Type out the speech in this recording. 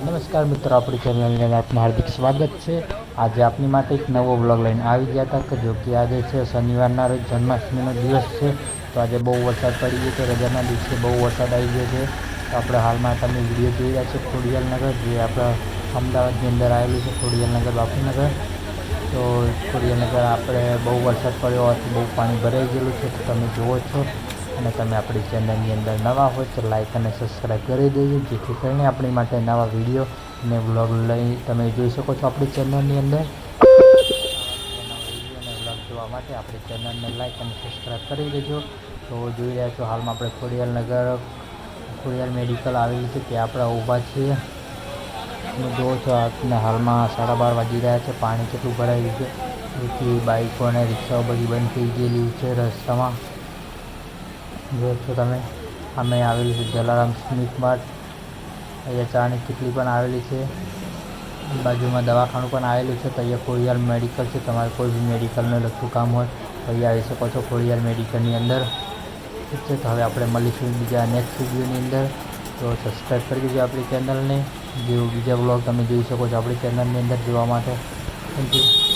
નમસ્કાર મિત્રો, આપણી ચેનલની અંદર આપનું હાર્દિક સ્વાગત છે. આજે આપની માટે એક નવો બ્લોગ લઈને આવી ગયા હતા કે જો કે આજે છે શનિવારના રોજ જન્માષ્ટમીનો દિવસ છે, તો આજે બહુ વરસાદ પડી ગયો છે, રજાના દિવસે બહુ વરસાદ આવી ગયો છે. તો આપણે હાલમાં તમે વીડિયો જોઈ રહ્યા છે ખોડિયાલનગર જે આપણા અમદાવાદની અંદર આવેલું છે ખોડિયાલનગર બાપુનગર. તો ખોડિયાલનગર આપણે બહુ વરસાદ પડ્યો હોવાથી બહુ પાણી ભરાઈ ગયેલું છે, તો તમે જુઓ છો. અને તમે આપણી ચેનલની અંદર નવા હોય તો લાઈક અને સબસ્ક્રાઈબ કરી દેજો, જેથી કરીને આપણી માટે નવા વીડિયો અને વ્લોગ લઈ તમે જોઈ શકો છો આપણી ચેનલની અંદર. જોવા માટે આપણી ચેનલને લાઈક અને સબસ્ક્રાઈબ કરી દેજો. તો જોઈ રહ્યા છો હાલમાં આપણે ખોડિયાલનગર ખોડિયાલ મેડિકલ આવેલી છે, ત્યાં આપણે ઊભા છીએ. તમે જુઓ છો આજને હાલમાં સાડા બાર વાગી રહ્યા છે, પાણી કેટલું ભરાયું છે. જેથી બાઇકો અને રિક્ષાઓ બધી બંધ થઈ ગયેલી છે રસ્તામાં. જુઓ છો તમે અમે આવેલી છે જલારામ સ્મિથ માર્ટ. અહીંયા ચાની કીટલી પણ આવેલી છે. બાજુમાં દવાખાનું પણ આવેલું છે. તો અહીંયા ખોડિયાર મેડિકલ છે. તમારે કોઈ બી મેડિકલને લગતું કામ હોય, તો અહીંયા આવી શકો છો ખોડિયાર મેડિકલની અંદર. ઠીક છે? તો હવે આપણે મળીશું બીજા નેક્સ્ટ વિડીયોની અંદર. તો સબસ્ક્રાઈબ કરી દેજો આપણી ચેનલને જેવું બીજા બ્લોગ તમે જોઈ શકો છો આપણી ચેનલની અંદર જોવા માટે. Thank you